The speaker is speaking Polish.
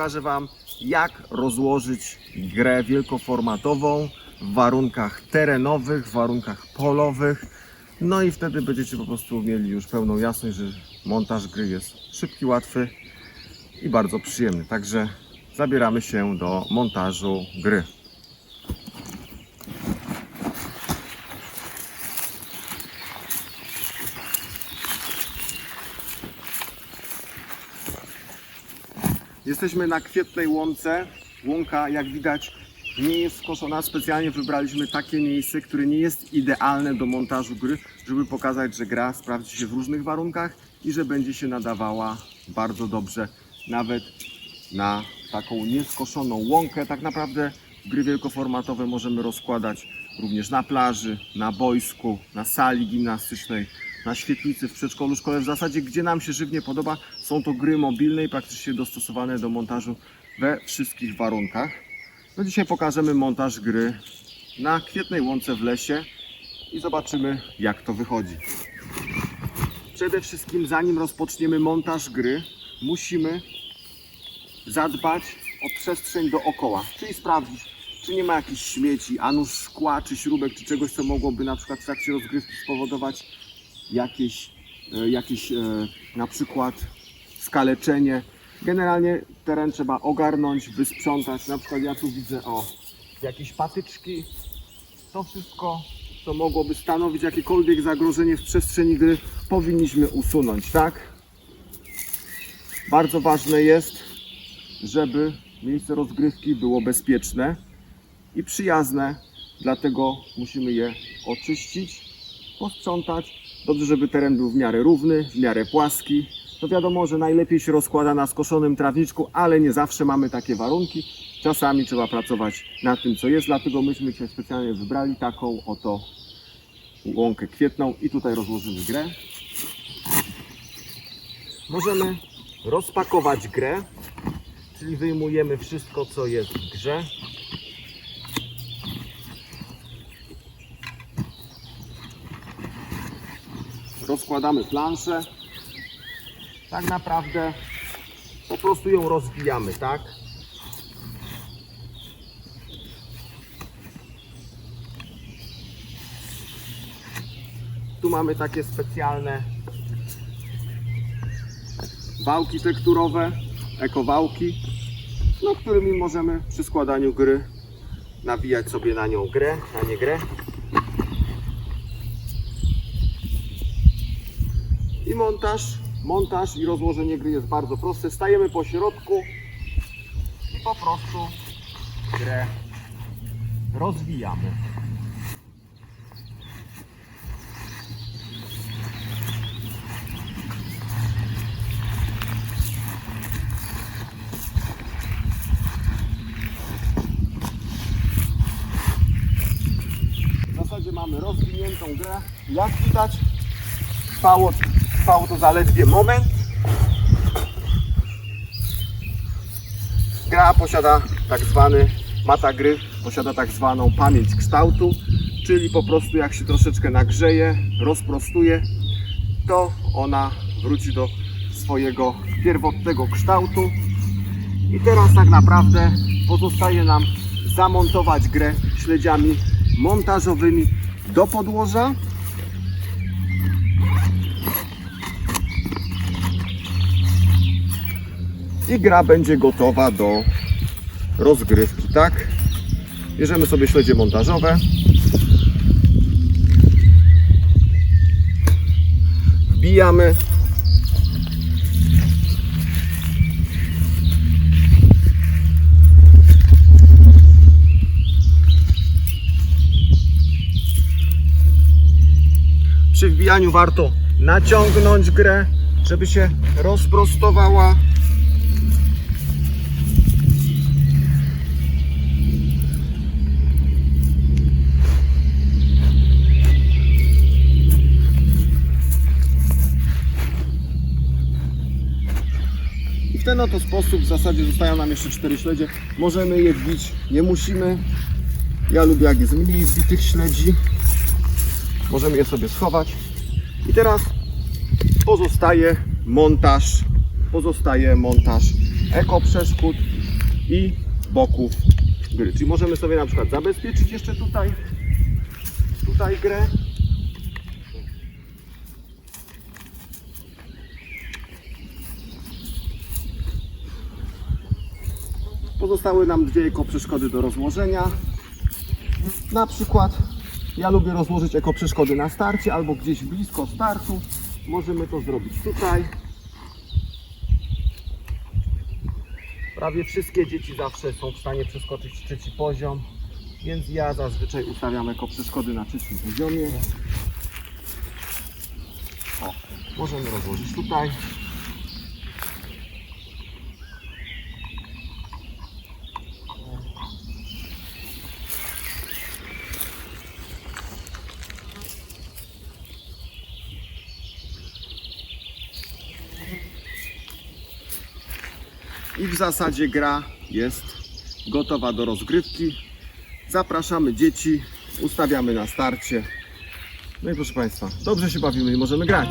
pokażę Wam, jak rozłożyć grę wielkoformatową w warunkach terenowych, w warunkach polowych. No i wtedy będziecie po prostu mieli już pełną jasność, że montaż gry jest szybki, łatwy i bardzo przyjemny. Także zabieramy się do montażu gry. Jesteśmy na kwietnej łące. Łąka, jak widać, nie jest skoszona. Specjalnie wybraliśmy takie miejsce, które nie jest idealne do montażu gry, żeby pokazać, że gra sprawdzi się w różnych warunkach i że będzie się nadawała bardzo dobrze nawet na taką nieskoszoną łąkę. Tak naprawdę gry wielkoformatowe możemy rozkładać również na plaży, na boisku, na sali gimnastycznej, na świetlicy, w przedszkolu, szkole. W zasadzie, gdzie nam się żywnie podoba, są to gry mobilne i praktycznie dostosowane do montażu we wszystkich warunkach. No dzisiaj pokażemy montaż gry na kwietnej łące w lesie i zobaczymy, jak to wychodzi. Przede wszystkim, zanim rozpoczniemy montaż gry, musimy zadbać o przestrzeń dookoła, czyli sprawdzić, czy nie ma jakichś śmieci, a nuż szkła, czy śrubek, czy czegoś, co mogłoby na przykład w trakcie rozgrywki spowodować jakieś, e, jakieś e, na przykład skaleczenie. Generalnie teren trzeba ogarnąć, wysprzątać. Na przykład ja tu widzę o jakieś patyczki. To wszystko, co mogłoby stanowić jakiekolwiek zagrożenie w przestrzeni gry, powinniśmy usunąć, tak? Bardzo ważne jest, żeby miejsce rozgrywki było bezpieczne i przyjazne, dlatego musimy je oczyścić, posprzątać. Dobrze, żeby teren był w miarę równy, w miarę płaski. To wiadomo, że najlepiej się rozkłada na skoszonym trawniczku, ale nie zawsze mamy takie warunki. Czasami trzeba pracować na tym, co jest, dlatego myśmy się specjalnie wybrali taką oto łąkę kwietną i tutaj rozłożymy grę. Możemy rozpakować grę, czyli wyjmujemy wszystko, co jest w grze. Rozkładamy planszę. Tak naprawdę po prostu ją rozbijamy, tak? Tu mamy takie specjalne wałki tekturowe, ekowałki, no, którymi możemy przy składaniu gry nawijać sobie na nią grę, na nie grę. I montaż, montaż i rozłożenie gry jest bardzo proste. Stajemy po środku i po prostu grę rozwijamy. W zasadzie mamy rozwiniętą grę. Jak widać, trwało, trwało to zaledwie moment. Gra posiada tak zwany, mata gry posiada tak zwaną pamięć kształtu, czyli po prostu jak się troszeczkę nagrzeje, rozprostuje, to ona wróci do swojego pierwotnego kształtu. I teraz tak naprawdę pozostaje nam zamontować grę śledziami montażowymi do podłoża. I gra będzie gotowa do rozgrywki, tak? Bierzemy sobie śledzie montażowe. Wbijamy. Przy wbijaniu warto naciągnąć grę, żeby się rozprostowała. Ten oto sposób w zasadzie zostają nam jeszcze cztery śledzie. Możemy je wbić, nie musimy. Ja lubię jak jest mniej wbitych śledzi. Możemy je sobie schować. I teraz pozostaje montaż, pozostaje montaż eko przeszkód i boków gry. Czyli możemy sobie na przykład zabezpieczyć jeszcze tutaj, tutaj grę. Pozostały nam dwie eko przeszkody do rozłożenia. Na przykład ja lubię rozłożyć eko przeszkody na starcie albo gdzieś blisko startu. Możemy to zrobić tutaj. Prawie wszystkie dzieci zawsze są w stanie przeskoczyć trzeci poziom, więc ja zazwyczaj ustawiam jako przeszkody na trzecim poziomie. O, możemy rozłożyć tutaj. I w zasadzie gra jest gotowa do rozgrywki. Zapraszamy dzieci, ustawiamy na starcie. No i proszę Państwa, dobrze się bawimy i możemy grać.